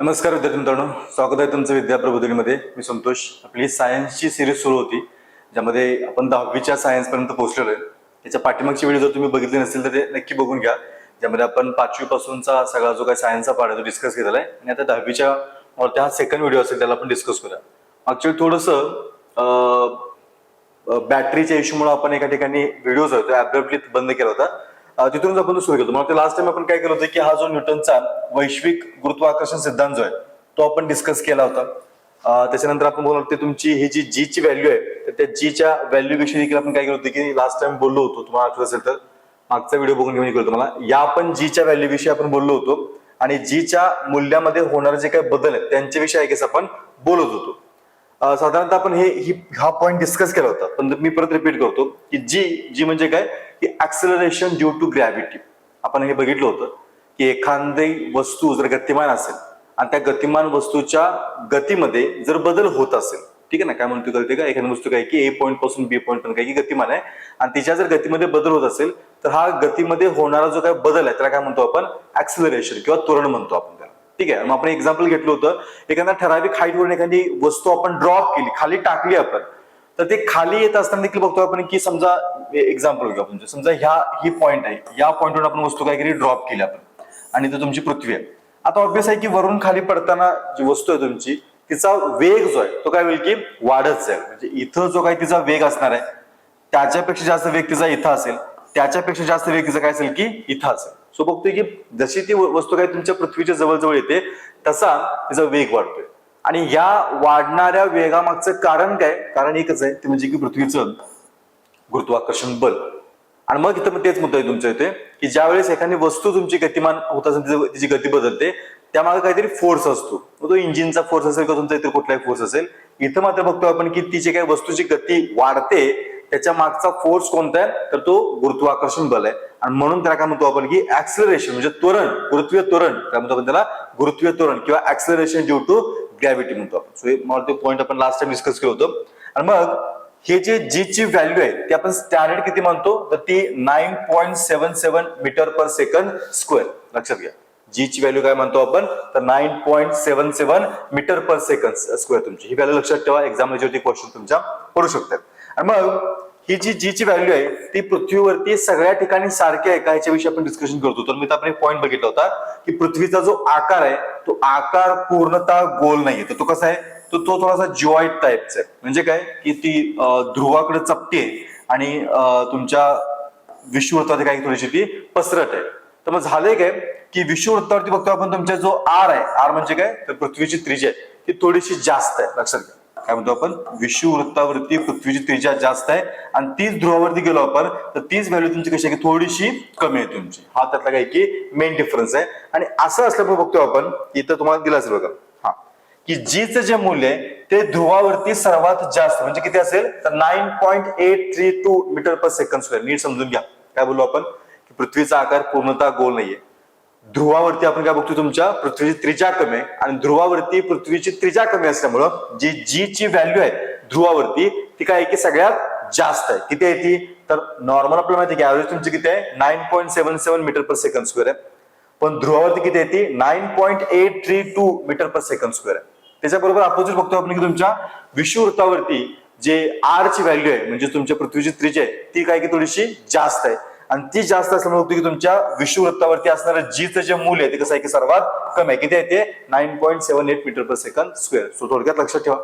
नमस्कार विद्यार्थी मित्रांनो. स्वागत आहे तुमचं विद्या प्रबोधिनीमध्ये मी संतोष. आपली सायन्सची सिरीज सुरू होती ज्यामध्ये आपण दहावीच्या सायन्सपर्यंत पोहोचलेलो आहे. त्याच्या पाठीमागची व्हिडिओ जर तुम्ही बघितली नसेल तर ते नक्की बघून घ्या. ज्यामध्ये आपण पाचवीपासूनचा सगळा जो काही सायन्सचा पाठ आहे तो डिस्कस केलेला आहे. आणि आता दहावीच्या वरती हा सेकंड व्हिडिओ असेल त्याला आपण डिस्कस करूया. ऍक्च्युअली थोडंसं बॅटरीच्या इश्यूमुळे आपण एका ठिकाणी व्हिडिओ जो तो ऍब्रप्टली बंद केला होता तिथूनच आपण सुरू केलं. मला लास्ट टाइम आपण काय केलं होतं की हा जो न्यूटनचा वैश्विक गुरुत्वाकर्षण सिद्धांत जो आहे तो आपण डिस्कस केला होता. त्याच्यानंतर आपण बोलणार ते तुमची ही जी जी ची व्हॅल्यू आहे तर त्या जी च्या व्हॅल्यू विषयी देखील आपण काय केलं होतं की लास्ट टाइम बोललो होतो. तुम्हाला आठवत असेल तर मागचा व्हिडिओ बघून घेऊन केलं मला. या आपण जी च्या व्हॅल्यू विषयी आपण बोललो होतो आणि जी च्या मूल्यामध्ये होणारे जे काही बदल आहेत त्यांच्याविषयी आय आपण बोलत होतो. साधारणतः आपण हे ही हा पॉईंट डिस्कस केला होता. पण मी परत रिपीट करतो की जी जी म्हणजे काय? की ऍक्सेलरेशन ड्यू टू ग्रॅव्हिटी आपण हे बघितलं होतं की एखादी वस्तू जर गतिमान असेल आणि त्या गतिमान वस्तूच्या गतीमध्ये जर बदल होत असेल ठीक आहे ना? काय म्हणतो कळते का? एखादी वस्तू काय की ए पॉईंटपासून बी पॉईंट पण काय की गतिमान आहे आणि तिच्या जर गतीमध्ये बदल होत असेल तर हा गतीमध्ये होणारा जो काय बदल आहे त्याला काय म्हणतो आपण? ऍक्सेलरेशन किंवा त्वरण म्हणतो आपण. ठीक आहे मग आपण एक्झाम्पल घेतलं होतं. एखाद्या ठराविक हाईटवरून एखादी वस्तू आपण ड्रॉप केली खाली टाकली आपण तर ते खाली येत असताना देखील बघतो आपण की समजा एक्झाम्पल घेऊ आपण. समजा ह्या ही पॉईंट आहे. या पॉईंटवरून आपण वस्तू काय केली ड्रॉप केली आपण. आणि तो तुमची पृथ्वी आहे. आता ऑब्विस आहे की वरून खाली पडताना जी वस्तू आहे तुमची तिचा वेग जो आहे तो काय होईल की वाढत जाईल. म्हणजे इथं जो काही तिचा वेग असणार आहे त्याच्यापेक्षा जास्त वेग तिचा इथं असेल त्याच्यापेक्षा जास्त वेग तिचा काय असेल की इथं असेल. सो बघतोय की जशी ती वस्तू काय तुमच्या पृथ्वीच्या जवळजवळ येते तसा तिचा वेग वाढतोय. आणि या वाढणाऱ्या वेगामागचं कारण काय? कारण एकच आहे ते म्हणजे की पृथ्वीचं गुरुत्वाकर्षण बल. आणि मग इथं तेच मुद्दा आहे तुमच्या इथे की ज्यावेळेस एखादी वस्तू तुमची गतिमान होत असेल तिची गती बदलते त्यामागे काहीतरी फोर्स असतो. मग तो इंजिनचा फोर्स असेल किंवा तुमचा इतर कुठलाही फोर्स असेल इथं मात्र बघतो आपण की ती जी काही वस्तूची गती वाढते त्याच्या मागचा फोर्स कोणता आहे? तर तो गुरुत्वाकर्षण बल आहे. आणि म्हणून त्याला काय म्हणतो आपण की ऍक्सिलरेशन म्हणजे त्वरण गुरुत्वीय त्वरण. काय म्हणतो आपण त्याला गुरुत्वीय त्वरण किंवा ऍक्सिलरेशन ड्यू टू ग्रॅव्हिटी म्हणतो आपण. सो मला ते पॉईंट आपण लास्ट टाइम डिस्कस केलं होतं. आणि मग हे जे जी ची व्हॅल्यू आहे ती आपण स्टँडर्ड किती म्हणतो तर ती nine point seven seven metre per second square लक्षात घ्या. जी ची व्हॅल्यू काय म्हणतो आपण? तर nine point seven seven metre per second square तुमची. ही व्हॅल्यू लक्षात ठेवा. एक्झाम क्वेश्चन तुमच्या पडू शकतात. आणि मग ही जी जीची व्हॅल्यू आहे ती पृथ्वीवरती सगळ्या ठिकाणी सारखी आहे का याच्याविषयी आपण डिस्कशन करतो तर मी तर आपण एक पॉईंट बघितला होता की पृथ्वीचा जो आकार आहे तो आकार पूर्णतः गोल नाहीये. तर तो कसा आहे? तो तो थोडासा जॉईट टाईपचा आहे. म्हणजे काय? की ती ध्रुवाकडे चपटी आहे आणि तुमच्या विश्ववृत्तावरती काही थोडीशी ती पसरट आहे. तर मग झालंय काय? की विश्ववृत्तावरती बघतो आपण तुमच्या जो आर आहे आर म्हणजे काय? तर पृथ्वीची त्रिजी आहे ती थोडीशी जास्त आहे. लक्षात घ्या. काय म्हणतो आपण? विश्ववृत्तावरती पृथ्वीची त्रिज्या जास्त आहे. आणि तीच ध्रुवावरती गेलो आपण तर तीच व्हॅल्यू तुमची कशी आहे की थोडीशी कमी आहे तुमची. हा त्यातला काय की मेन डिफरन्स आहे. आणि असं असल्यामुळे बघतो आपण इथं तुम्हाला दिलं असेल बघा. हा. की जीचं जे मूल्य आहे ते ध्रुवावरती सर्वात जास्त म्हणजे किती असेल? तर nine point eight three two metre per second square नीट समजून घ्या. काय बोललो आपण? की पृथ्वीचा आकार पूर्णतः गोल नाहीये. ध्रुवावरती आपण काय बघतो तुमच्या? पृथ्वीची त्रिजा कमी आहे आणि ध्रुवावरती पृथ्वीची त्रिज्या कमी असल्यामुळं जी जी ची व्हॅल्यू आहे ध्रुवावरती ती काय आहे की सगळ्यात जास्त आहे. किती आहे ती? तर नॉर्मल आपल्याला माहिती की ऍव्हरेज तुमची किती आहे? Nine point seven seven metre per second square आहे. पण ध्रुवावरती किती आहे ती? Nine point eight three two metre per second square आहे. त्याच्याबरोबर अपोजिट बघतो आपण की तुमच्या विषुवृत्तावरती जे आर ची व्हॅल्यू आहे म्हणजे तुमच्या पृथ्वीची त्रिज्या आहे ती काय की थोडीशी जास्त आहे. आणि ती जास्त असल्यामुळे बघतो की तुमच्या विषुववृत्तावरती असणारं जीचं जे मूल्य आहे ते कसं आहे की सर्वात कमी आहे. किती आहे ते? Nine point seven eight metre per second square so थोडक्यात लक्षात ठेवा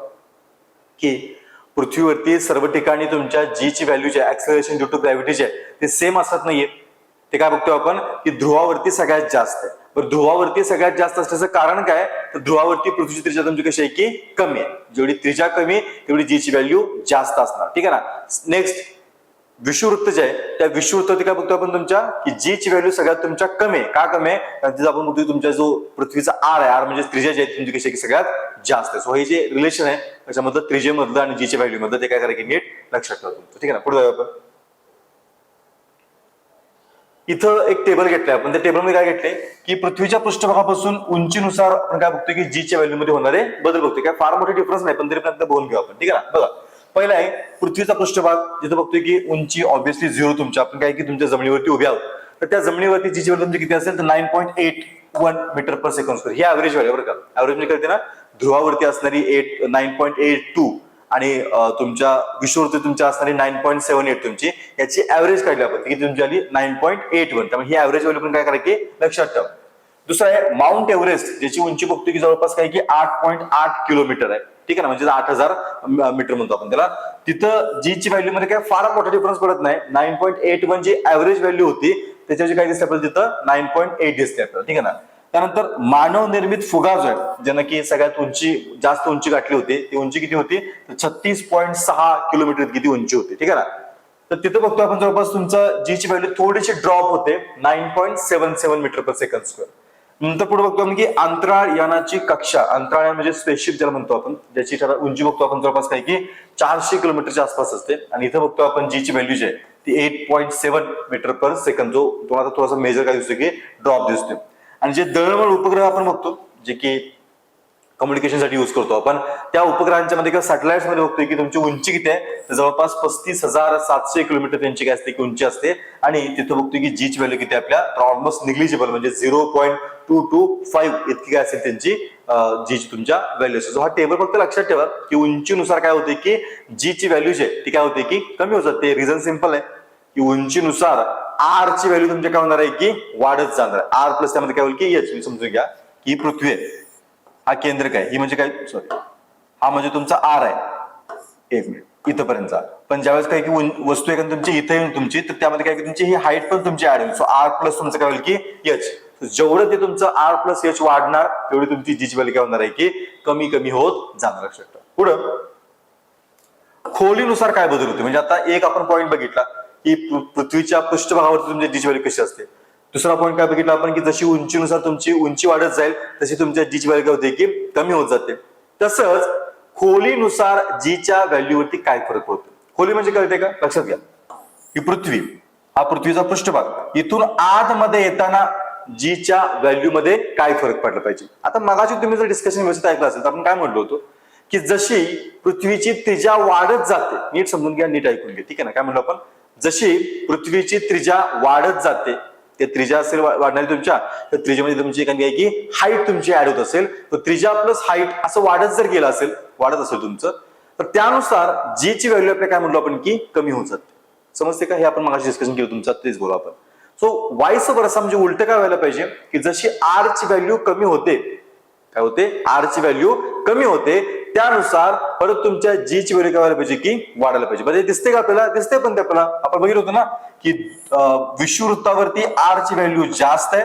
की पृथ्वीवरती सर्व ठिकाणी तुमच्या जी ची व्हॅल्यू जे ऍक्सलरेशन ड्यू टू ग्रॅव्हिटी आहे ते सेम असत नाहीये. ते काय बघतो आपण? की ध्रुवावरती सगळ्यात जास्त आहे. बरं ध्रुवावरती सगळ्यात जास्त असल्याचं कारण काय तर ध्रुवावरती पृथ्वीची त्रिजा तुमची कशी आहे की कमी आहे. जेवढी त्रिजा कमी तेवढी जी ची व्हॅल्यू जास्त असणार. ठीक आहे ना? नेक्स्ट विषुवृत्त जे आहे त्या विषुवृत्तावरती काय बघतो आपण तुमच्या? की जी ची व्हॅल्यू सगळ्यात तुमच्या कमी आहे. का कमी आहे? कारण तिथं आपण बघतो तुमच्या जो पृथ्वीचा आर आहे आर म्हणजे त्रिज्या जी आहे तुमची कशी सगळ्यात जास्त आहे. सो हे जे रिलेशन आहे त्याच्यामधलं त्रिजेमधलं आणि जीच्या व्हॅल्यू मधलं ते काय करायचं नीट लक्षात ठेवा तुमचं. ठीक आहे ना? पुढे जाऊ आपण. इथं एक टेबल घेतलंय आपण. त्या टेबलमध्ये काय घेतले की पृथ्वीच्या पृष्ठभागापासून उंचीनुसार आपण काय बघतोय की जीच्या व्हॅल्यू मध्ये होणारे बदल बघतोय. काय? फार मोठे डिफरन्स नाही पण तरी पण आपल्याला बघून घेऊ आपण. ठीक आहे ना? बघा. पहिला आहे पृथ्वीचा पृष्ठभाग जिथं बघतोय की उंची ऑब्व्हियसली झिरो तुमच्या. आपण काय की तुमच्या जमिनीवरती उभे आहोत. तर त्या जमिनीवरती जी व्हॅल्यू तुमची किती असेल तर nine point eight one metre per second square ही ऍव्हरेज व्हॅल्यू बरं का. ऍव्हरेज म्हणजे कळते ना ध्रुवावरती असणारी eight nine point eight two आणि तुमच्या विश्ववरती तुमच्या असणारी नाईन पॉईंट सेव्हन एट तुमची. याची ऍव्हरेज काढली आपण. की तुमची आली? नाईन पॉईंट एट वन त्यामुळे ही ऍव्हरेज व्हॅल्यू पण काय करायची? लक्षात ठेवा. दुसरं आहे माउंट एव्हरेस्ट ज्याची उंची बघतो की जवळपास काय की आठ पॉईंट आठ किलोमीटर आहे. ठीक आहे ना? म्हणजे आठ हजार मीटर म्हणतो आपण त्याला. तिथं जी ची व्हॅल्यू मध्ये काय फार मोठा डिफरन्स पडत नाही. नाईन पॉईंट एट वन जी ऍव्हरेज व्हॅल्यू होती त्याच्याची काय दिसते आपल्याला तिथं? नाईन पॉईंट एट दिसते आपल्याला ठीक आहे ना? त्यानंतर मानव निर्मित फुगा जो आहे ज्यानं की सगळ्यात उंची जास्त उंची गाठली होती ती उंची किती होती? छत्तीस पॉईंट सहा किलोमीटर किती उंची होती ठीक आहे ना? तर तिथं बघतो आपण जवळपास तुमचं जी ची व्हॅल्यू थोडीशी ड्रॉप होते nine point seven seven metre per second square नंतर पुढे बघतो आपण की अंतराळ यानाची कक्षा अंतराळ यान म्हणजे स्पेसशिप ज्याला म्हणतो आपण ज्याची त्याला उंची बघतो आपण जवळपास काय की चारशे किलोमीटरच्या आसपास असते. आणि इथं बघतो आपण जी ची व्हॅल्यू जी आहे ती eight point seven metre per second जो तुम्हाला थोडासा मेजर काय दिसतो की ड्रॉप दिसतो आणि जे दळणवळ उपग्रह आपण बघतो जे की कम्युनिकेशनसाठी युज करतो. आपण त्या उपग्रहांच्या मध्ये किंवा सॅटेलाइटमध्ये बघतोय की तुमची उंची किती आहे? तर जवळपास पस्तीस हजार सातशे किलोमीटर त्यांची काय असते? की उंची असते. आणि तिथं बघतोय की जीची व्हॅल्यू किती आपल्या? ऑलमोस्ट निग्लिजिबल म्हणजे zero point two two five इतकी काय असेल त्यांची जीची तुमच्या व्हॅल्यू असते. हा टेबल फक्त लक्षात ठेवा की उंचीनुसार काय होते की जीची व्हॅल्यू जी आहे ती काय होते की कमी होत जाते. रिझन सिंपल आहे. की उंचीनुसार आर ची व्हॅल्यू तुमच्या काय होणार आहे की वाढत जाणार आहे. आर प्लस त्यामध्ये काय होईल की एच मी समजून घ्या. की ही पृथ्वी आहे. हा केंद्रक आहे ही म्हणजे काय? सॉरी हा म्हणजे तुमचा आर आहे. एक मिनिट इथपर्यंतचा पण ज्यावेळेस काय की वस्तू एखादी तुमची इथे येऊन तुमची तर त्यामध्ये काय की तुमची ही हाईट पण तुमची ऍड होईल. सो आर प्लस तुमचं काय होईल की एच जेवढं ते तुमचं आर प्लस एच वाढणार तेवढी तुमची जीची व्हॅल्यू काय होणार आहे की कमी कमी होत जाणार लक्षात पुढं. खोलीनुसार काय बदल होते? म्हणजे आता एक आपण पॉईंट बघितला की पृ- पृथ्वीच्या पृष्ठभागावरती तुमची जीची व्हॅल्यू कशी असते? दुसरा पॉईंट काय बघितला आपण की जशी उंचीनुसार तुमची उंची वाढत जाईल तशी तुमच्या जीची व्हॅल्यू काय होते की कमी होत जाते. तसंच खोलीनुसार जीच्या व्हॅल्यूवरती काय फरक पडतो? खोली म्हणजे कळते का? लक्षात घ्या. ही पृथ्वी हा पृथ्वीचा पृष्ठभाग. इथून आतमध्ये येताना जीच्या व्हॅल्यूमध्ये काय फरक पडला पाहिजे? आता मगाशी तुम्ही जर डिस्कशन व्यवस्थित ऐकलं असेल तर आपण काय म्हणलो होतो? की जशी पृथ्वीची त्रिजा वाढत जाते नीट समजून घ्या नीट ऐकून घ्या. ठीक आहे ना? काय म्हणलो आपण? जशी पृथ्वीची त्रिजा वाढत जाते ते त्रिज्या असेल वाढणारी तुमच्या तर त्रिजेमध्ये तुमची एखादी आहे की हाईट तुमची ऍड होत असेल. तर त्रिजा प्लस हाईट असं वाढत जर गेलं असेल वाढत असेल तुमचं तर त्यानुसार जी ची व्हॅल्यू आपल्या काय म्हणलो आपण की कमी होत जाते. समजते का? हे आपण मागाशी डिस्कशन केलं तुमचं तेच बोलू आपण. सो वाईस वर्षा म्हणजे उलट काय व्हायला पाहिजे? की जशी आर ची व्हॅल्यू कमी होते काय होते? आर ची व्हॅल्यू कमी होते. त्यानुसार परत तुमच्या जी ची व्हॅल्यू काय व्हायला पाहिजे की वाढायला पाहिजे. म्हणजे दिसते का आपल्याला? दिसते पण ते आपल्याला. आपण बघितलं होतं ना की विषुवृत्तावरती आर ची व्हॅल्यू जास्त आहे.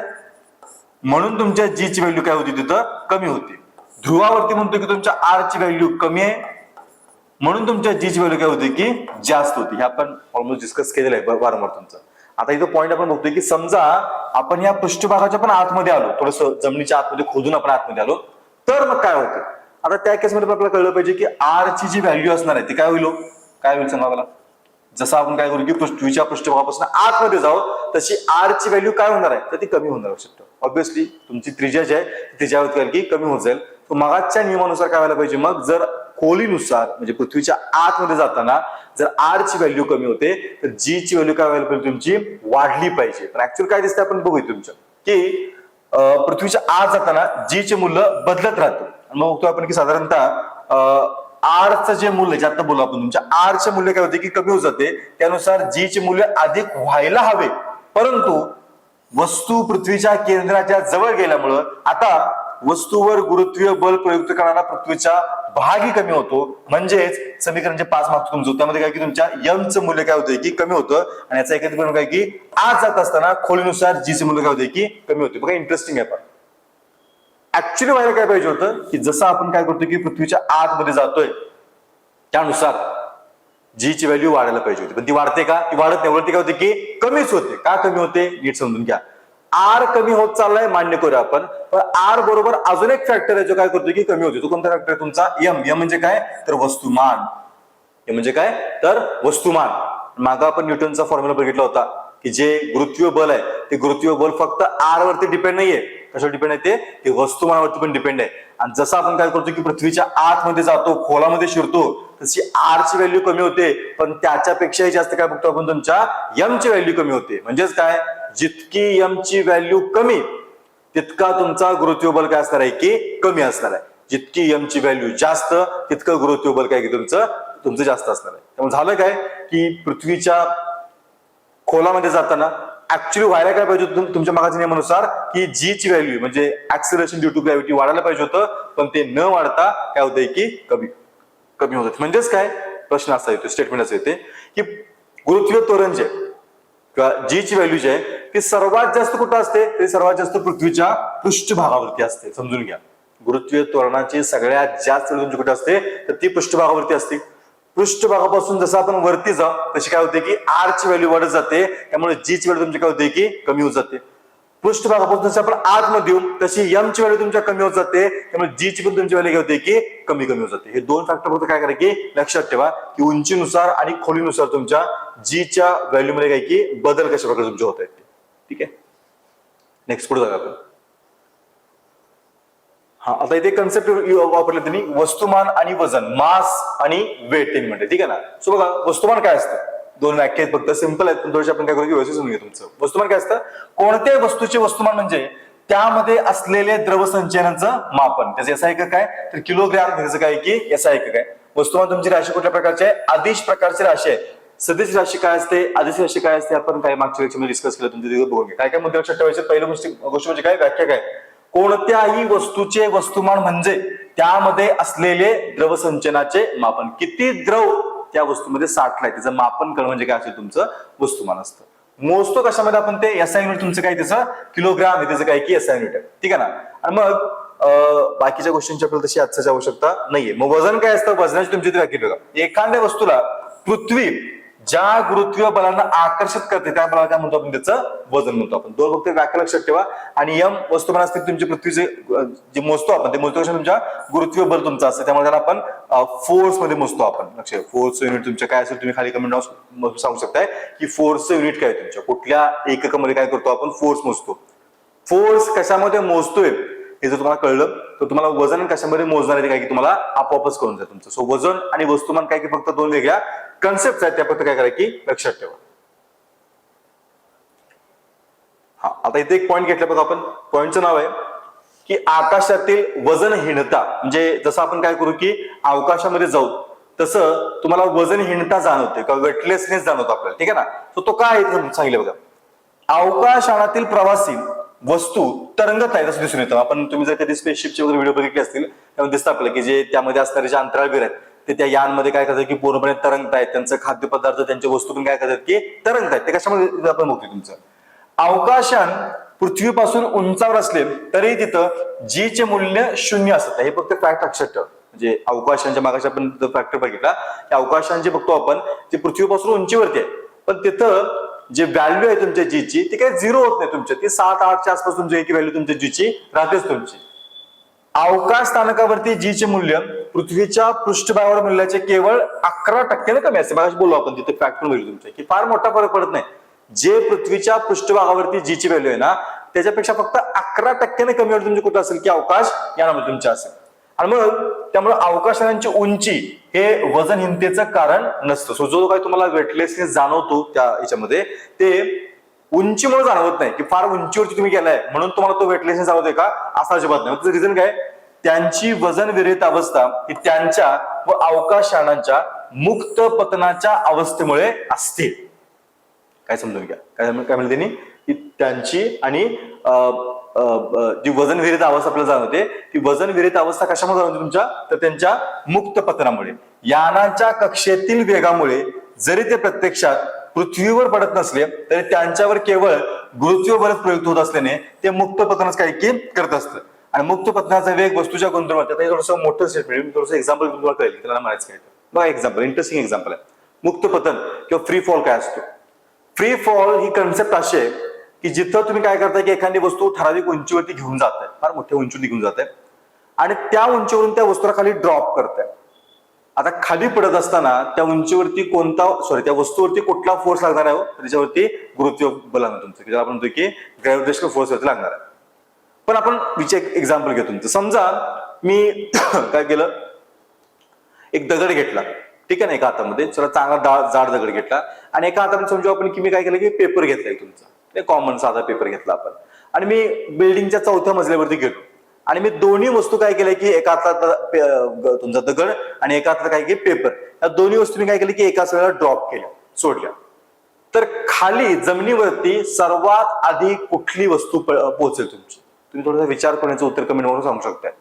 म्हणून तुमच्या जी ची व्हॅल्यू काय होती तिथं? कमी होती. ध्रुवावरती म्हणतो की तुमच्या आर ची व्हॅल्यू कमी आहे. म्हणून तुमच्या जी ची व्हॅल्यू काय होती की जास्त होती. हे आपण ऑलमोस्ट डिस्कस केलेलं आहे. वारंवार तुमचं. आता इथं पॉईंट आपण बघतोय की समजा आपण या पृष्ठभागाच्या पण आतमध्ये आलो थोडस जमिनीच्या आतमध्ये खोदून आपण आतमध्ये आलो तर मग काय होतं? आता त्या केसमध्ये आपल्याला कळलं पाहिजे की आर ची जी व्हॅल्यू असणार आहे ती काय होईल हो? काय होईल सांगा मला? जसं आपण काय करू की पृथ्वीच्या पृष्ठभागापासून आतमध्ये जाऊ तशी आर ची व्हॅल्यू काय होणार आहे? तर ती कमी होणार शकतो ऑब्विसली तुमची त्रिज्या जी आहे ती त्रिज्यावरती की कमी होत जाईल. मगाच्या नियमानुसार काय व्हायला पाहिजे? मग जर खोलीनुसार म्हणजे पृथ्वीच्या आतमध्ये जाताना जर आर ची व्हॅल्यू कमी होते तर जी ची व्हॅल्यू काय व्हायला पाहिजे तुमची? वाढली पाहिजे. तर ऍक्च्युअल काय दिसतं आपण बघूया तुमच्या की पृथ्वीच्या आत जाताना जी चे मूल्य बदलत राहतं. मग बघतो आपण की साधारणतः आरचं जे मूल्य जे आता बोलू आपण तुमच्या आरचे मूल्य काय होते की कमी होत जाते त्यानुसार जी चे मूल्य अधिक व्हायला हवे. परंतु वस्तू पृथ्वीच्या केंद्राच्या जवळ गेल्यामुळं आता वस्तूवर गुरुत्वीय बल प्रयुक्त करणारा पृथ्वीचा भागही कमी होतो. म्हणजेच समीकरण जे पाच मागतो तुमचं त्यामध्ये काय की तुमच्या यमचं मूल्य काय होतं की कमी होतं. आणि याचा एकत्रित परिणाम काय की आज जात असताना खोलीनुसार जीचं मूल्य काय होते की कमी होते बघा इंटरेस्टिंग आहे पण. ऍक्च्युली व्हायला काय पाहिजे होतं? की जसं आपण काय करतो की पृथ्वीच्या आतमध्ये जातोय त्यानुसार जी ची व्हॅल्यू वाढायला पाहिजे होती. पण ती वाढते का? ती वाढत नाही. वरती काय होते की कमीच होते. का कमी होते? नीट समजून घ्या. आर कमी होत चाललाय मान्य करूया आपण. पण आर बरोबर अजून एक फॅक्टर आहे जो काय करतो की कमी होतो तो कोणता फॅक्टर आहे तुमचा? यम यम म्हणजे काय? तर वस्तुमान. हे म्हणजे काय? तर वस्तुमान. मागं आपण न्यूटनचा फॉर्म्युला बघितला होता की जे गुरुत्वीय बल आहे ते गुरुत्वीय बल फक्त आर वरती डिपेंड नाहीये. कशावर डिपेंड आहे ते? ते वस्तुमानावरती पण डिपेंड आहे. आणि जसं आपण काय करतो की पृथ्वीच्या आतमध्ये जातो खोलामध्ये शिरतो तशी आर ची व्हॅल्यू कमी होते. पण त्याच्यापेक्षाही जास्त काय बघतो आपण तुमच्या यम ची व्हॅल्यू कमी होते. म्हणजेच काय? जितकी यमची व्हॅल्यू कमी तितका तुमचा गुरुत्वबल काय असणार आहे की कमी असणार आहे. जितकी यमची ची व्हॅल्यू जास्त तितकं गुरुत्वबल काय की तुमचं तुमचं जास्त असणार आहे. त्यामुळे झालं काय की पृथ्वीच्या खोलामध्ये जाताना ऍक्च्युली व्हायला काय पाहिजे होतं तुमच्या मागाच्या नियमानुसार की जी ची व्हॅल्यू म्हणजे ऍक्सिलेशन ड्यू टू ग्रॅव्हिटी वाढायला पाहिजे होतं पण ते न वाढता काय होतंय की कमी कमी होत म्हणजेच काय? प्रश्न असा येतो स्टेटमेंट असं येते की गुरुत्वीय त्वरण जे आहे, किंवा जी ची व्हॅल्यू जी आहे ती सर्वात जास्त कुठं असते? ते सर्वात जास्त पृथ्वीच्या पृष्ठभागावरती असते. समजून घ्या. गुरुत्वीय त्वरणाची सगळ्यात जास्त तुमची कुठे असते? तर ती पृष्ठभागावरती असते. पृष्ठभागापासून जसं आपण वरती जाऊ तशी काय होते की आर ची व्हॅल्यू वाढत जाते. त्यामुळे जी ची व्हॅल्यू तुमची काय होते की कमी होत जाते. पृष्ठभागापासून जसं आपण आतमध्ये येऊ तशी यमची ची व्हॅल्यू तुमच्या कमी होत जाते. त्यामुळे जीची पण तुमची व्हॅल्यू होते की कमी कमी होत जाते. हे दोन फॅक्टर फक्त काय करा की लक्षात ठेवा की उंचीनुसार आणि खोलीनुसार तुमच्या जी च्या व्हॅल्यू मध्ये काय की बदल कशा प्रकारे तुमचे होत आहेत ठीक आहे? नेक्स्ट पुढे जागा आपण. हा आता इथे कन्सेप्ट वापरले त्यांनी. वस्तुमान आणि वजन. मास आणि वेट त्यांनी म्हणते ठीक आहे ना? सो बघा वस्तुमान काय असतं? दोन व्याख्या आहेत फक्त सिंपल आहेत पण थोडेसे आपण काय करू की व्यवस्थित समजून घ्या तुमचं. वस्तुमान म्हणजे काय असतं? कोणत्याही वस्तूचे वस्तुमान म्हणजे त्यामध्ये असलेले द्रवसंचयनाचं मापन. त्याचं एसा एक काय? तर किलोग्रॅम त्याचं काय की याचा एक काय वस्तुमान तुमची राशी कुठल्या प्रकारची आहे? आदिश प्रकारची राशी आहे. सदिश राशी काय असते? आदिश राशी काय असते? आपण काय मागच्या लेक्चरमध्ये डिस्कस केलं तुमच्या तिथे बघून काय काय मुद्दे लक्षात ठेवायचे? पहिलं गोष्टी गोष्ट म्हणजे काय? व्याख्या काय? कोणत्याही वस्तूचे वस्तुमान म्हणजे त्यामध्ये असलेले द्रवसंचनाचे मापन. किती द्रव त्या वस्तूमध्ये साठलाय. त्याचं मापन करणं म्हणजे काय असेल तुमचं? वस्तुमान असतं मोजतो कशामध्ये आपण ते? एसआय युनिट तुमचं काय त्याचं? किलोग्राम आहे त्याचं काय की एसआय युनिट आहे. ठीक आहे ना? आणि मग बाकीच्या गोष्टींची आपल्याला तशी आजची आवश्यकता नाहीये. मग वजन काय असतं? वजनाची तुमची ती व्याख्या बघा. एखाद्या वस्तूला पृथ्वी ज्या गुरुत्वीय बलांना आकर्षित करते त्या बलाला काय म्हणतो आपण त्याचं वजन म्हणतो आपण. दोन फक्त व्याख्या लक्षात ठेवा. आणि यम वस्तुमान असते तुमची पृथ्वीचे जे मोजतो आपण ते मोजतो तुमच्या? गुरुत्वीय बल तुमचं असतं. त्यामुळे त्याला आपण फोर्समध्ये मोजतो आपण. लक्ष फोर्स युनिट तुमच्या काय असेल तुम्ही खाली कमेंट सांगू शकताय की फोर्सचं युनिट काय तुमच्या कुठल्या एककामध्ये काय करतो आपण? फोर्स मोजतो. फोर्स कशामध्ये मोजतोय? हे जर तुम्हाला कळलं तर तुम्हाला वजन कशामध्ये मोजणार आहे काय की तुम्हाला आपोआपच कळून जाईल तुमचं. सो वजन आणि वस्तुमान काय की फक्त दोन वेगळ्या कन्सेप्ट आहेत त्या फक्त काय करा की लक्षात ठेवा. हा आता इथे एक पॉईंट घेतला बघा आपण. पॉईंटचं नाव आहे की आकाशातील वजनहीनता. म्हणजे जसं आपण काय करू की अवकाशामध्ये जाऊ तसं तुम्हाला वजनहीनता जाणवते किंवा वेटलेसनेस जाणवतो आपल्याला. ठीक आहे ना? सो तो काय आहे सांगितलं बघा. अवकाशयानातील प्रवासी वस्तू तरंगत आहेत असं दिसून येतं. आपण तुम्ही जर कधी स्पेसशिपचे वगैरे व्हिडिओ बघितले असतील त्यामध्ये दिसतं आपल्याला की जे त्यामध्ये असणारे जे अंतराळवीर आहेत ते त्या यानमध्ये काय करतात की पूर्णपणे तरंगत आहेत. त्यांचं खाद्यपदार्थ त्यांच्या वस्तूतून काय करतात की तरंगत आहेत. ते कशामध्ये आपण बघतोय तुमचं. अवकाशान पृथ्वीपासून उंचावर असले तरी तिथं जी चे मूल्य शून्य असतं. हे फक्त फॅक्ट लक्षात ठेव. म्हणजे अवकाशांच्या मागाशी आपण फॅक्टर बघितला त्या अवकाशांचे बघतो आपण ते पृथ्वीपासून उंचीवरती आहे पण तिथं जे व्हॅल्यू आहे तुमच्या जीची ती काय झिरो होत नाही तुमच्या. ती सात आठच्या आसपास तुमची एक व्हॅल्यू तुमच्या जीची राहतेच तुमची. अवकाश स्थानकावरती जी चे मूल्य पृथ्वीच्या पृष्ठभागावर मूल्याचे केवळ अकरा टक्क्याने कमी असते. मग बोलू आपण तिथे फॅक्ट पण होईल की फार मोठा फरक पडत नाही. जे पृथ्वीच्या पृष्ठभागावरती जी ची व्हॅल्यू आहे ना त्याच्यापेक्षा फक्त अकरा टक्क्याने कमी व्हॅल्यू तुमची कुठं असेल? की अवकाश यामध्ये तुमच्या असेल. आणि मग त्यामुळे अवकाशांची उंची हे वजनहीनतेचं कारण नसतं. सो जो काही तुम्हाला वेटलेसनेस जाणवतो त्या याच्यामध्ये ते उंचीमुळे जाणवत नाही की फार उंचीवरती तुम्ही गेलाय म्हणून तुम्हाला तो वेटलेसनेस जाणवतोय का? असं अजिबात नाही. त्याचं रिझन काय? त्यांची वजन विरहित अवस्था ही त्यांच्या व अवकाशयानांच्या मुक्त पतनाच्या अवस्थेमुळे असते. काय समजून घ्या? काय काय म्हणते त्यांनी? की त्यांची आणि जी वजन विरहित अवस्था आपल्याला जाणवते ती वजन विरहित अवस्था कशामुळे जाणवते तुमच्या? तर त्यांच्या मुक्त पतनामुळे. यानाच्या कक्षेतील वेगामुळे जरी ते प्रत्यक्षात पृथ्वीवर पडत नसले तरी त्यांच्यावर केवळ गुरुत्व बलच प्रयुक्त होत असल्याने ते मुक्त पतनच काय की करत असतं. आणि मुक्त पतनाचा वेग वस्तूच्या गुंतवणूक आता थोडंसं मोठं स्टेटमेंट थोडंसं एक्झाम्पल तुम्हाला कळेल त्याला म्हणायचं काय. बघा एक्झाम्पल इंटरेस्टिंग एक्झाम्पल आहे. मुक्त पतन किंवा फ्री फॉल काय असतो? फ्री फॉल ही कन्सेप्ट अशी आहे की जिथं तुम्ही काय करताय की एखादी वस्तू ठराविक उंचीवरती घेऊन जात आहे फार मोठ्या उंचीवरती घेऊन जात आहे आणि त्या उंचीवरून त्या वस्तूला खाली ड्रॉप करताय. आता खाली पडत असताना त्या उंचीवरती कोणता सॉरी त्या वस्तूवरती कुठला फोर्स लागणार आहे हो? त्याच्यावरती गुरुत्व बल लागणार तुमचं. ज्याला आपण म्हणतो की ग्रॅव्हिटेशनल फोर्स वरती लागणार आहे. पण आपण विचार एक्झाम्पल घेतो तुमचं. समजा मी काय केलं? एक दगड घेतला. ठीक आहे ना एका हातामध्ये. चला चांगला दा- जाड दगड घेतला. आणि एका हातामध्ये समजू आपण की मी काय केलं की पेपर घेतलाय तुमचा. कॉमन साधा पेपर घेतला आपण. आणि मी बिल्डिंगच्या चौथ्या मजल्यावरती गेलो. आणि मी दोन्ही वस्तू काय केल्या की एका हातात तुमचा दगड आणि एका हातात काय की पेपर या दोन्ही वस्तू मी काय केलं की एकाच वेळेला ड्रॉप केल्या सोडल्या. तर खाली जमिनीवरती सर्वात आधी कुठली वस्तू प- पोहोचेल तुमची? तुम्ही थोडासा विचार करण्याचं उत्तर कमेंट म्हणून सांगू शकताय.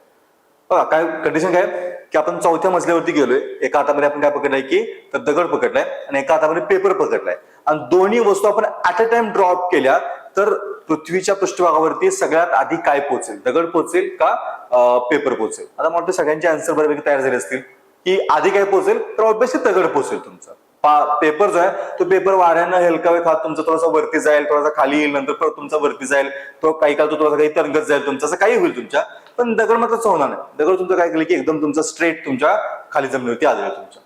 बघा काय कंडिशन काय की आपण चौथ्या मजल्यावरती गेलोय एका हातामध्ये आपण काय पकडलाय की तर दगड पकडलाय आणि एका हातामध्ये पेपर पकडलाय. आणि दोन्ही वस्तू आपण ऍट अ टाइम ड्रॉप केल्या तर पृथ्वीच्या पृष्ठभागावरती सगळ्यात आधी काय पोहोचेल? दगड पोहोचेल का पेपर पोहोचेल? आता मला सगळ्यांचे आन्सर बऱ्यापैकी तयार झाले असतील. की आधी काय पोहोचेल? तर ऑब्विसली दगड पोहोचेल तुमचा. पेपर जो आहे तो पेपर वाऱ्यानं हेलकावे खात तुमचा थोडासा वरती जाईल थोडासा खाली येईल नंतर परत तुमचा वरती जाईल. तो काही काळ तो थोडासा काही तरंगत जाईल तुमचा असं काही होईल तुमच्या. पण दगड मात्र होणार नाही. दगड तुमचं काय केलं की एकदम तुमचा स्ट्रेट तुमच्या खाली जमिनीवरती आदळेल तुमच्या.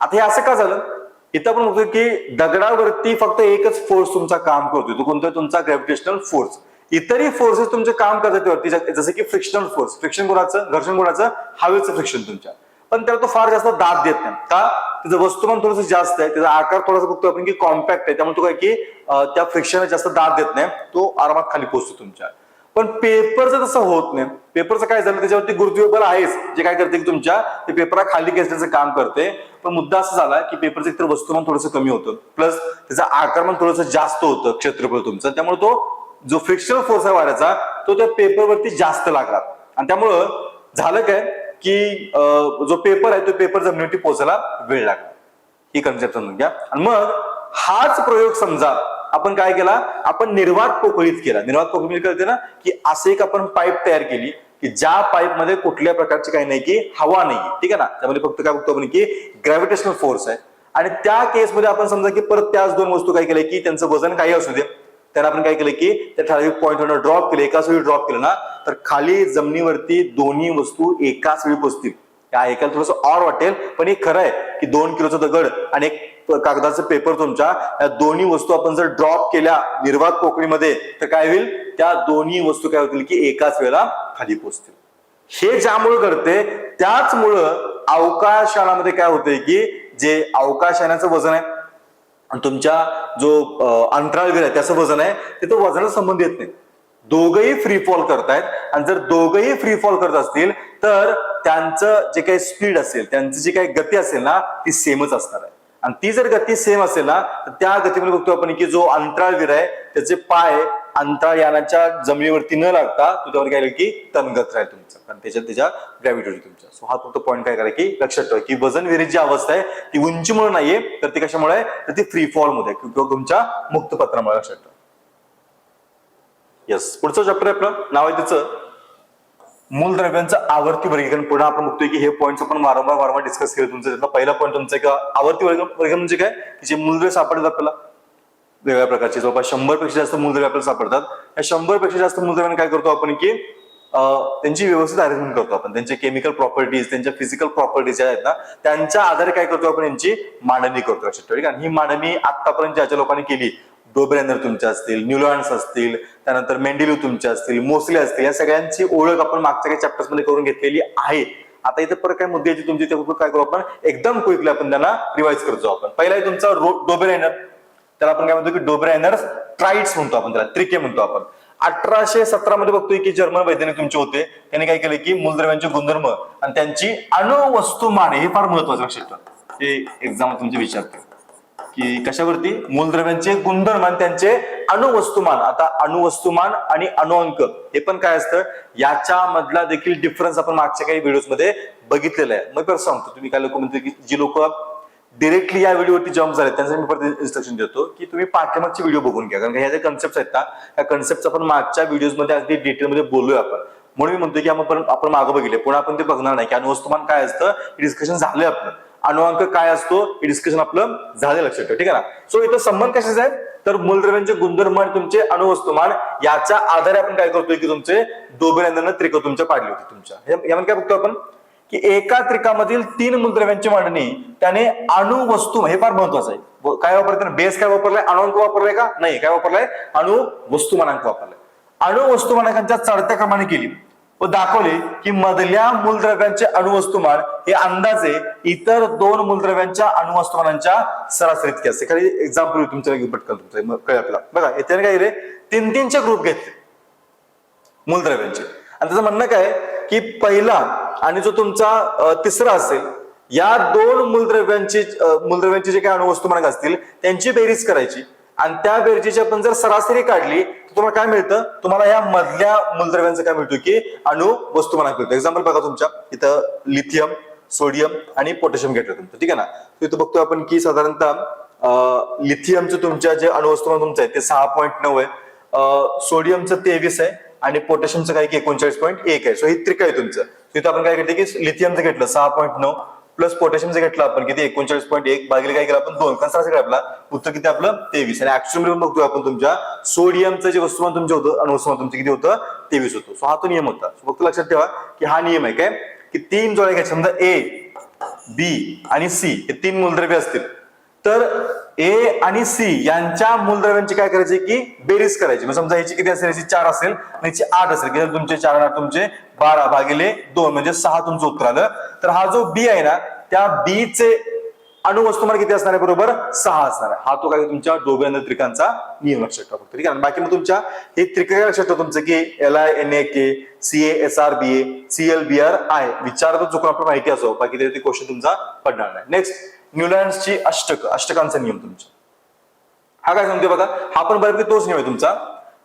आता हे असं का झालं? इथं आपण बघतो की दगडावरती फक्त एकच फोर्स तुमचा काम करतोय. तो कोणता तुमचा ग्रॅव्हिटेशनल फोर्स इतरही फोर्सेस तुमचे काम करतात वरती. जसं की फ्रिक्शनल फोर्स फ्रिक्शन कोणाचं? घर्षण कोणाचं? हवेचं फ्रिक्शन तुमच्या. पण त्याला तो फार जास्त दाब देत नाही. का? त्याचं वस्तुमान थोडंसं जास्त आहे. त्याचा आकार थोडासा बघतो आपण की कॉम्पॅक्ट आहे. त्यामुळे तो काय की त्या फ्रिक्शनला जास्त दाब देत नाही. तो आरामात खाली पोहोचतो तुमच्या. पण पेपरचं तसं होत नाही. पेपरचं काय झालं त्याच्यावरती गुरुत्वीय बल आहेच. जे काय करते की तुमच्या ते पेपरा खाली खेचण्याचं काम करते. पण मुद्दा असा झाला की पेपरचं एकतर वस्तुमान थोडंसं कमी होतं. प्लस त्याचं आकारमान थोडंसं जास्त होतं क्षेत्रफळ तुमचं. त्यामुळे तो जो फ्रिक्शनल फोर्स आहे वाऱ्याचा तो त्या पेपरवरती जास्त लागला. आणि त्यामुळं झालं काय की जो पेपर आहे तो पेपर जमिनीवरती पोहोचायला वेळ लागला. ही कन्सेप्ट समजून घ्या. आणि मग हाच प्रयोग समजा आपण काय केला? आपण निर्वात पोकळीत केला. निर्वात पोकळीत म्हणजे करते ना की असे एक आपण पाईप तयार केली. की ज्या पाईपमध्ये कुठल्या प्रकारची काही नाही की हवा नाही ठीक आहे ना? त्यामध्ये फक्त काय बघतो आपण की ग्रॅव्हिटेशनल फोर्स आहे. आणि त्या केसमध्ये आपण समजा की परत त्याच दोन वस्तू काय केल्या की त्यांचं वजन काही असू दे. त्याला आपण काय केलं की त्या ठराविक पॉईंटवर ड्रॉप केलं एकाच वेळी ड्रॉप केलं ना तर खाली जमिनीवरती दोन्ही वस्तू एकाच वेळी पोचतील. ऐकायला थोडस ऑर वाटेल पण हे खरं आहे की दोन किलोचा दगड आणि एक कागदाचं पेपर तुमच्या या दोन्ही वस्तू आपण जर ड्रॉप केल्या निर्वात पोकळीमध्ये तर काय होईल? त्या दोन्ही वस्तू काय होतील की एकाच वेळेला खाली पोचतील. हे ज्यामुळे करते त्याचमुळं अवकाशयानामध्ये काय होतंय की जे अवकाशयानाचं वजन आहे आणि तुमच्या जो अं, अंतराळवीर आहे त्याचं वजन आहे ते तो वजनाला संबंध येत नाही. दोघही फ्री फॉल करतायत आणि जर दोघही फ्री फॉल करत असतील तर त्यांचं जे काही स्पीड असेल त्यांची जी काही गती असेल ना ती सेमच असणार आहे. आणि ती जर गती सेम असेल ना तर त्या गतीमध्ये बघतो आपण की जो अंतराळवीर आहे त्याचे पाय अंतराळ यानाच्या जमिनीवरती न लागता तो त्यावर काय की तनगत राहील तुमचं. कारण त्याच्यात त्याच्या ग्रॅव्हिटी होती तुमच्या सो हा फक्त पॉईंट काय करा की लक्षात ठेवा की वजन विहिरीत जी अवस्था आहे ती उंचीमुळे नाहीये तर ती कशामुळे आहे? तर ती फ्री फॉलमध्ये किंवा तुमच्या मुक्तपत्रामुळे लक्षात ठेवा. येस पुढचं चॅप्टर आहे आपलं. नाव आहे त्याचं मूलद्रव्यांचं आवर्ती वर्गीकरण. पुन्हा आपण बघतोय की हे पॉईंट आपण वारंवार वारंवार डिस्कस केलं तुमचं. त्यातला पहिला पॉईंट तुमचा का आवर्ती वर्ग वर्गीकरण म्हणजे काय? की जे मूलद्रव्य सापडतात आपल्याला. वेगळ्या प्रकारचे. जवळपास शंभरपेक्षा जास्त मूलद्रव्य आपल्याला सापडतात. या शंभरपेक्षा जास्त मूलद्रव्यांना काय करतो आपण की त्यांची व्यवस्थित अरेंजमेंट करतो आपण. त्यांचे केमिकल प्रॉपर्टीज त्यांच्या फिजिकल प्रॉपर्टीज ज्या आहेत ना त्यांच्या आधारे काय करतो आपण यांची मांडणी करतो. लक्षात ठेवा ठीक आहे? आणि ही मांडणी आतापर्यंत ज्या ज्या लोकांनी केली डोब्रेनर तुमच्या असतील न्यूलॉन्स असतील त्यानंतर मेंडिलू तुमच्या असतील मोसले असतील या सगळ्यांची ओळख आपण मागच्या काही चॅप्टर्समध्ये करून घेतलेली आहे. आता इथे परत काय मुद्दे तुमचे ते काय करू आपण एकदम क्विकली आपण त्यांना रिवाइज करतो आपण. पहिला आहे तुमचा डोब्रेनर त्याला आपण काय म्हणतो की डोब्रेनर ट्राईट्स म्हणतो आपण त्याला त्रिके म्हणतो आपण. अठराशे सतरा मध्ये बघतोय की जर्मन वैज्ञानिक तुमचे होते त्यांनी काय केलं की मूलद्रव्यांचे गुणधर्म आणि त्यांची अणुवस्तुमान हे फार महत्वाचं लक्षात ठेवा. हे एक्झाम तुमचे विचारते. की कशावरती? मूलद्रव्यांचे गुणधर्म आणि त्यांचे अणुवस्तुमान. आता अणुवस्तुमान आणि अणुअंक हे पण काय असतं? याच्या मधला देखील डिफरन्स आपण मागच्या काही व्हिडिओमध्ये बघितलेला आहे. मग परत सांगतो. तुम्ही काय लोक म्हणतो की जी लोक डिरेक्टली या व्हिडिओवरती जम्प झाले त्यांचा मी परत इन्स्ट्रक्शन देतो की तुम्ही पाठ्यमागचे व्हिडिओ बघून घ्या. कारण ह्या ज्या कन्सेप्ट आहेत ना या कन्सेप्ट आपण मागच्या व्हिडिओमध्ये अगदी डिटेलमध्ये बोलूया आपण. म्हणून मी म्हणतो की आपण आपण मागं बघितले. पुन्हा आपण ते बघणार नाही. की अणुवस्तुमान काय असतं? डिस्कशन झालंय आपलं. अणुअंक काय असतो? हे डिस्कशन आपलं झालं लक्षात ठेवा. ठीक आहे ना? सो इथं संबंध कशाचा आहे तर मूलद्रव्यांचे गुणधर्म आणि तुमचे अणुवस्तुमान याच्या आधारे आपण काय करतोय की तुमचे दोबेनंदन त्रिक तुमच्या पाडली होती तुमच्या. यामध्ये काय बघतो आपण? की एका त्रिकामधील तीन मूलद्रव्यांची मांडणी त्याने अणुवस्तू हे फार महत्वाचं आहे. काय वापरते बेस काय वापरलाय? अणुअंक वापरलाय का? नाही. काय वापरलाय? अणु वस्तुमानांक वापरलाय. अणु वस्तुमानांकांच्या चढत्या क्रमाने केली. व दाखवले की मधल्या मूलद्रव्यांचे अणुवस्तुमान हे अंदाजे इतर दोन मूलद्रव्यांच्या अणुवस्तुमानांच्या सरासरी इतके असते. खाली एक्झाम्पल तुमच्या लगेच पटकन तुमचं आपल्याला. बघा इथे काय केले? तीन तीनचे ग्रुप घेतले. मूलद्रव्यांचे. आणि त्याचं म्हणणं काय? की पहिला आणि जो तुमचा तिसरा असेल या दोन मूलद्रव्यांची मूलद्रव्यांची जे काही अणुवस्तुमानक असतील त्यांची बेरीज करायची. आणि त्या बेरजेची आपण जर सरासरी काढली तर तुम्हाला काय मिळतं? तुम्हाला या मधल्या मूलद्रव्यांचं काय मिळतं की अणु वस्तुमानक मिळतं. एक्झाम्पल बघा तुमच्या. इथं लिथियम सोडियम आणि पोटॅशियम घेतलं तुमचं. ठीक आहे ना? इथं बघतो आपण की साधारणतः लिथियमचं तुमच्या जे अणुवस्तुमान तुमचं आहे ते सहा पॉईंट नऊ आहे. सोडियमचं तेवीस आहे आणि पोटॅशियमचं काय की एकोणचाळीस पॉईंट एक आहे. सो हे त्रिक आहे तुमचं. तिथं इथं आपण काय घेतलं की लिथियमचं घेतलं सहा पॉईंट नऊ. प्लस पोटॅशियमचं घेतलं आपण किती? एकोणचाळीस पॉईंट एक भागिले काय केलं आपण? दोन. कारण सरासरी आपला. उत्तर किती आपलं? तेवीस. आणि ऍक्च्युअली बघतोय आपण तुमच्या सोडियमचं जे वस्तुमान तुमचं होतं अणुवस्तुमान तुमचं किती होतं? तेवीस होतं. सो हा तो नियम होता. फक्त लक्षात ठेवा की हा नियम आहे काय? की तीन जोड्या घ्यायच्या. समजा ए बी आणि सी हे तीन मूलद्रव्य असतील. तर ए आणि सी यांच्या मूलद्रव्यांची काय करायची? की बेरीज करायची. मग समजा ह्याची किती असेल? याची चार असेल. आणि याची आठ असेल. किती तुमचे? चार आठ तुमचे बारा भागिले दोन म्हणजे सहा तुमचं उत्तर आलं. तर हा जो बी आहे ना त्या बी चे अणुवस्तुमान किती असणार आहे? बरोबर सहा असणार आहे. हा तो काय तुमच्या डोबेंद्र त्रिकांचा नियम लक्षात ठेवा फक्त. ठीक आहे? बाकी मग तुमच्या हे त्रिक लक्षात ठेवा तुमचं की L I N A K C S R B A C L B R I विचार तर चुकून आपल्याला माहिती असो बाकी तरी ते क्वेश्चन तुमचा पडणार नाही. नेक्स्ट न्यूलँडची अष्टक अष्टकांचा नियम तुमचा. हा काय सांगतोय बघा? हा पण बऱ्यापैकी तोच नियम आहे तुमचा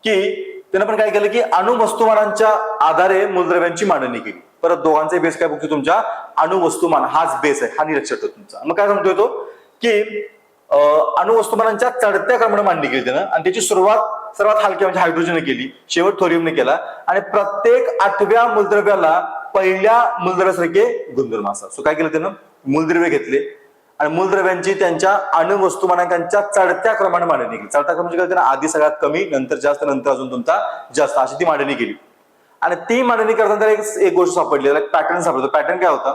की त्यानं पण काय केलं की अणुवस्तुमानांच्या आधारे मूलद्रव्यांची मांडणी केली. परत दोघांचा बेस काय बघतो तुमच्या? अणुवस्तुमान हाच बेस आहे. हा निरीक्षक होतो तुमचा. मग काय सांगतोय तो? की अणुवस्तुमानांच्या चढत्या क्रमाने मांडणी केली त्यानं. आणि त्याची सुरुवात सर्वात हलक्या म्हणजे हायड्रोजनने केली. शेवट थोरियमने केला. आणि प्रत्येक आठव्या मूलद्रव्याला पहिल्या मूलद्रव्यासारखे गुणधर्म असतात सो काय केलं त्यानं? मूलद्रव्य घेतले. आणि मूलद्रव्यांची त्यांच्या अणुवस्तुमानांकांच्या चढत्या क्रमाने मांडणी केली. चढत्या क्रम म्हणजे काय आधी सगळ्यात कमी नंतर जास्त नंतर अजून तुमचा जास्त अशी ती मांडणी केली. आणि ती मांडणी करताना एक एक गोष्ट सापडली एक पॅटर्न सापडतो पॅटर्न काय होता?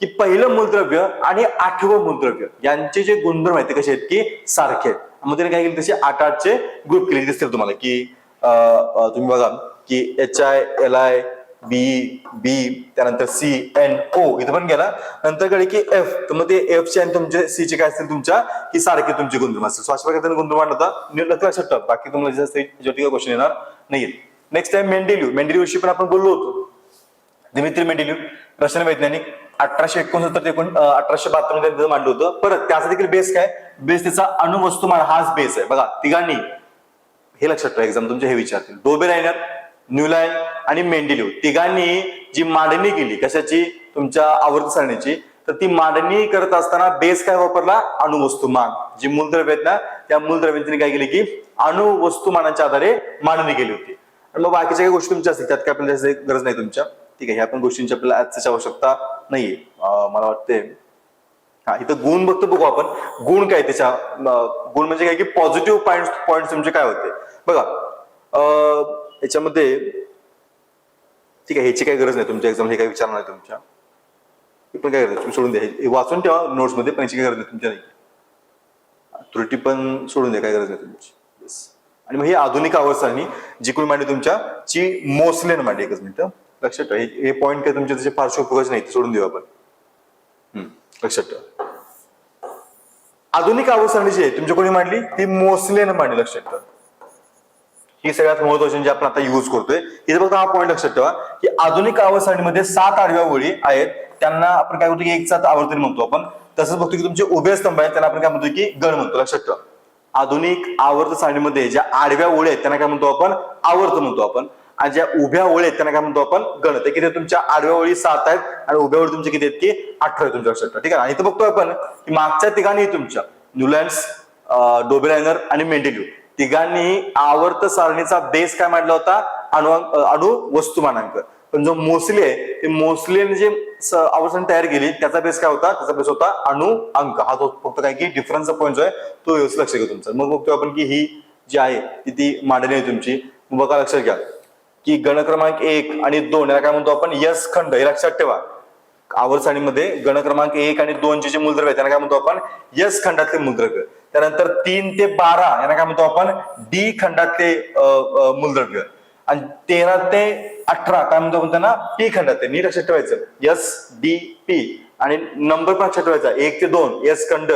की पहिलं मूलद्रव्य आणि आठवं मूलद्रव्य यांचे जे गुणधर्म आहेत ते कसे आहेत की सारखे आहेत. मग त्याने काय केले? तसे आठ आठचे ग्रुप केले. दिसतील तुम्हाला की अं, तुम्ही बघा की H I L I B B त्यानंतर सी एन ओ इथं पण गेला. नंतर कडे की एफ तर मग ते एफ चे आणि तुमचे सी चे काय असतील तुमच्या? की सारखे तुमचे गुणधर्म असतील. सो अशा प्रकारे गुणधर्म आणला होता. लक्षात ठेवा. बाकी तुम्हाला जास्त क्वेश्चन येणार नाहीये नेक्स्ट टाइम मेंडेल्यू मेंडेल्यूश पण आपण बोललो होतो. दिमित्री मेंडेल्यू रशियन वैज्ञानिक अठराशे एकोणसत्तर ते एकोण अठराशे बहात्तरमध्ये त्यांचं मांडलं होतं. परत त्याचा देखील बेस काय? बेस त्याचा अणुवस्तुमान हाच बेस आहे. बघा तिघांनी. हे लक्षात ठेवा एक्झाम तुमचे हे विचारतील. डोबे राहिल्यात. न्यूलाईन आणि मेंडेलिव्ह तिघांनी जी मांडणी केली कशाची? तुमच्या आवर्त सारणीची. तर ती मांडणी करत असताना बेस काय वापरला? अणुवस्तुमान. जी मूलद्रव्य आहेत ना त्या मूलद्रव्यांनी काय केली की अणुवस्तुमानाच्या आधारे मांडणी केली होती. आणि मग बाकीच्या काही गोष्टी तुमच्या असतील त्यात काय आपल्याला गरज नाही तुमच्या. ठीक आहे ह्या पण गोष्टींची आपल्याला आजची आवश्यकता नाहीये. मला वाटते हा इथं गुण बघतो बघू आपण. गुण काय त्याच्या? गुण म्हणजे काय की पॉझिटिव्ह पॉइंट पॉइंट तुमचे काय होते? बघा याच्यामध्ये ठीक आहे ह्याची काही गरज नाही. तुमच्या एक्झाम हे काही विचारणार नाही तुमच्या. हे पण काय गरज तुम्ही सोडून द्या. हे- वाचून ठेवा नोट्समध्ये पण याची काही गरज नाही. तुमच्या नाही. त्रुटी पण सोडून द्या काही गरज नाही तुमची. Yes. आणि मग ही आधुनिक अवस्थांनी जी कोणी मांडली तुमच्या ची मोसलेन मांडली. एकच मिनिटं. लक्षात ठेवा. हे- पॉईंट काय तुमच्या त्याचे फारशे उपयोगाचे नाही. सोडून देऊ आपण. लक्षात ठेवा. आधुनिक अवस्थांनी जी आहे तुमच्या कोणी मांडली? ती मोसलेन मांडली. लक्षात ठेवा. ही सगळ्यात महत्वाची जी आपण आता युज करतोय. इथे फक्त हा पॉईंट लक्षात ठेवा की आधुनिक अवस्थांमध्ये सात आडव्या ओळी आहेत. त्यांना आपण काय म्हणतो की एक सात आवर्तन म्हणतो आपण. तसंच बघतो की तुमचे उभे स्तंभ आहेत त्यांना आपण काय म्हणतो की गण म्हणतो. लक्षात ठेवा. आधुनिक आवर्त सारणीमध्ये ज्या आडव्या ओळी आहेत त्यांना काय म्हणतो आपण? आवर्त म्हणतो आपण. आणि ज्या उभ्या ओळी आहेत त्यांना काय म्हणतो आपण? गण ते किती तुमच्या आडव्या ओळी सात आहेत आणि उभ्या ओळी तुमच्या किती आहेत की अठरा आहेत तुमच्या लक्षात ठीक आहे आणि इथं बघतोय आपण की मागच्या ठिकाणी तुमच्या न्यूलँड्स डोबेलायनर आणि मेंटेन्यू तिघांनी आवर्त सारणीचा बेस काय मांडला होता? अणु अणु वस्तुमानांक पण जो मोसले आहे ते मोसलेने जे आवर्षण तयार केली त्याचा बेस काय होता? त्याचा बेस होता अणु अंक. हा तो फक्त काय की डिफरन्सचा पॉईंट जो आहे तो व्यवस्थित लक्ष घ्या तुमचा. मग बघतो आपण की ही जी आहे ती ती मांडणी आहे तुमची. बघा लक्षात घ्या. की गण क्रमांक एक आणि दोन याला काय म्हणतो आपण? यस खंड. हे लक्षात ठेवा. आवरसाणीमध्ये सारणीमध्ये एक आणि दोन चे जे मूलद्रव्य आहेत त्यांना काय म्हणतो आपण? यस खंडातले मूलद्रव्य त्यानंतर तीन ते बारा यांना काय म्हणतो आपण? डी खंडातले मूलद्रव्य आणि तेरा ते अठरा काय म्हणतो आपण त्यांना? पी खंडातले. नीट लक्षात ठेवायचं. S D P. आणि नंबर पण लक्षात ठेवायचा. एक ते दोन यस खंड.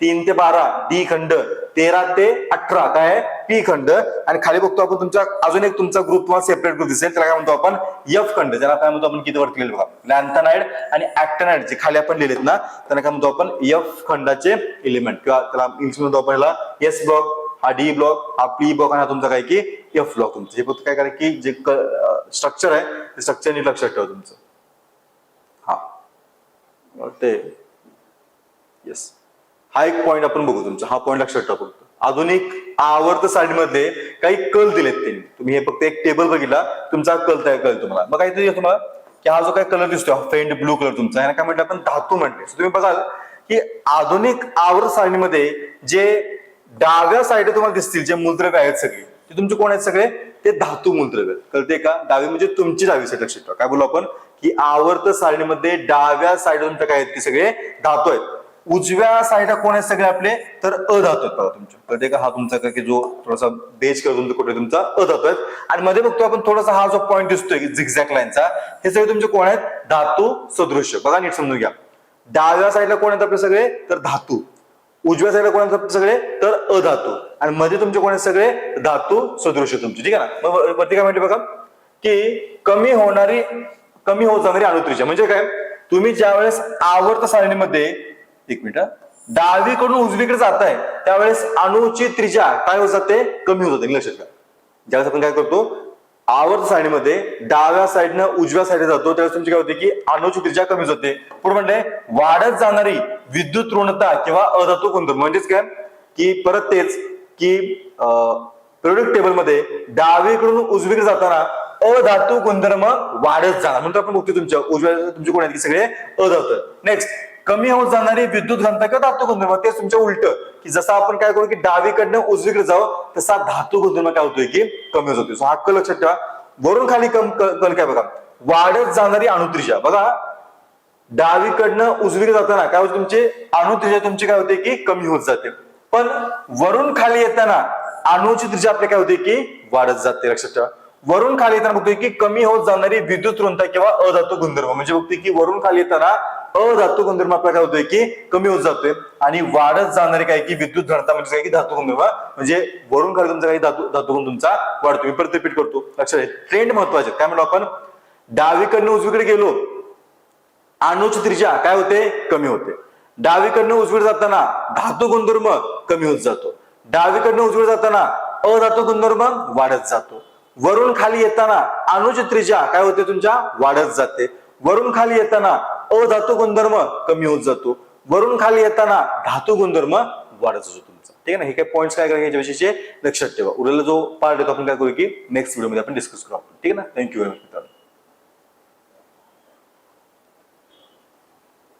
तीन ते बारा डी खंड तेरा ते अठरा काय आहे? पी खंड. आणि खाली बघतो आपण तुमचा अजून एक तुमचा ग्रुप तुम्हाला सेपरेट ग्रुप दिसेल. त्याला काय म्हणतो आपण? एफ खंड. ज्याला काय म्हणतो आपण? किती वरती लिहिले बघा. लॅन्थनाइड आणि ऍक्टनाइड जे खाली आपण लिहिलेत ना त्यांना काय म्हणतो आपण? एफ खंडाचे एलिमेंट किंवा त्याला इंग्लिश म्हणतो आपण याला एस ब्लॉक हा डी ब्लॉक हा पी ब्लॉक आणि हा तुमचा काय की एफ ब्लॉक तुमचं. हे फक्त काय करा की जे स्ट्रक्चर आहे ते स्ट्रक्चर नीट लक्षात ठेवा तुमचं. हा. ते येस हा एक पॉईंट आपण बघू तुमचा. हा पॉईंट लक्षात टाकू. आधुनिक आवर्त सारणीमध्ये काही कल दिलेत त्यांनी. तुम्ही हे फक्त एक टेबल बघितला तुमचा कल तयार कळेल तुम्हाला. मग काहीतरी तुम्हाला की हा जो काही कलर दिसतो फेंट ब्लू कलर तुमचा याला काय म्हटलं आपण? धातू म्हटले. तुम्ही बघाल की आधुनिक आवर्त सारणीमध्ये जे डाव्या साईड तुम्हाला दिसतील जे मूलद्रव्य आहेत सगळे ते तुमचे कोण आहेत सगळे? ते धातू मूलद्रव्य कळते का? डावी म्हणजे तुमची डावी साईड लक्षात ठेवा. काय बोलू आपण? की आवर्त सारणीमध्ये डाव्या साईड तुमच्या काय आहेत ते सगळे धातू आहेत. उजव्या साईडला कोण आहेत सगळे आपले? तर अधातू आहेत बघा तुमच्या कळते का? हा तुमचा का की जो थोडासा बेच करतो तुमचा कुठे तुमचा अधातू आहेत. आणि मध्ये बघतो आपण थोडासा हा जो पॉईंट दिसतोय की झिगझॅक लाईनचा हे सगळे तुमचे कोण आहेत? धातू सदृश्य. बघा नीट समजून घ्या. डाव्या साईडला कोण आहेत आपले सगळे? तर धातू. उजव्या साईडला कोण आहेत सगळे? तर अधातू आणि मध्ये तुमचे कोण आहेत सगळे? धातू सदृश्य तुमचे. ठीक आहे ना? मग वरती काय म्हटले बघा? की कमी होणारी कमी होत जाणारी अणुत्रिजा म्हणजे काय? तुम्ही ज्यावेळेस आवर्त सारणीमध्ये एक मिनिट. डावीकडून उजवीकडे जात आहे त्यावेळेस अणुची त्रिजा काय होत जाते? कमी होत जाते. लक्षात घ्या. ज्यावेळेस आपण काय करतो? आवर्त सारणीमध्ये डाव्या साईडनं उजव्या साईडला जातो. त्यावेळेस तुमची काय होते की अणुची त्रिजा कमी होते पुढे म्हणजे वाढत जाणारी विद्युत ऋणता किंवा अधातू गुणधर्म. म्हणजेच काय? की परत तेच की प्रोडक्ट टेबलमध्ये डावीकडून उजवीकडे जाताना अधातू गुणधर्म वाढत जाणार. म्हणून आपण बघतो तुमच्या उजव्या तुमचे कोण आहेत की सगळे? अधातू. नेक्स्ट कमी होत जाणारी विद्युत घनता धातू गुंधर्म ते तुमच्या उलट. की जसं आपण काय करू की डावीकडनं उजवीकडे जाऊ तसा धातू गुंधर्म काय होतोय की कमी होत होतो So हा कल लक्षात ठेवा. वरून खाली कम कल काय बघा. वाढत जाणारी अणुत्रिजा बघा डावीकडनं उजवीकडे जाताना काय होते तुमचे? अणुत्रिजा तुमची काय होते की कमी होत जाते. पण वरून खाली येताना अणुची त्रिज्या आपली काय होते की वाढत जाते. लक्षात ठेवा. वरून खाली येताना बघतोय की कमी होत जाणारी विद्युत ऋणता किंवा अधातू गुणधर्म म्हणजे बघतोय की वरून खाली येताना अधातू गुणधर्म आपला काय होतोय की कमी होत जातोय. आणि वाढत जाणारी काय की विद्युत घनता म्हणजे काय की धातू गुणधर्म म्हणजे वरून खाली तुमचा काही धातू धातू गुण तुमचा वाढतो मी परत रिपीट करतो. लक्षात ट्रेंड महत्त्वाचे काय म्हणतो आपण? डावीकडनं उजवीकडे गेलो अणुची त्रिजा काय होते? कमी होते. डावीकडनं उजवीकडे जाताना धातू गुणधर्म कमी होत जातो. डावीकडनं उजवीकडे जाताना अधातू गुणधर्म वाढत जातो. वरून खाली येताना अनुज त्रिज्या काय होते तुमच्या? वाढत जाते. वरून खाली येताना अधातू गुणधर्म कमी होत जातो. वरून खाली येताना धातू गुणधर्म वाढत जातो तुमचा. ठीक आहे ना? हे काय पॉईंट्स काय करायचे याच्याविषयीचे लक्षात ठेवा. उरलेला जो पार्ट आहे तो आपण काय करू की नेक्स्ट व्हिडिओमध्ये आपण डिस्कस करू आपण. ठीक आहे ना? Thank you very much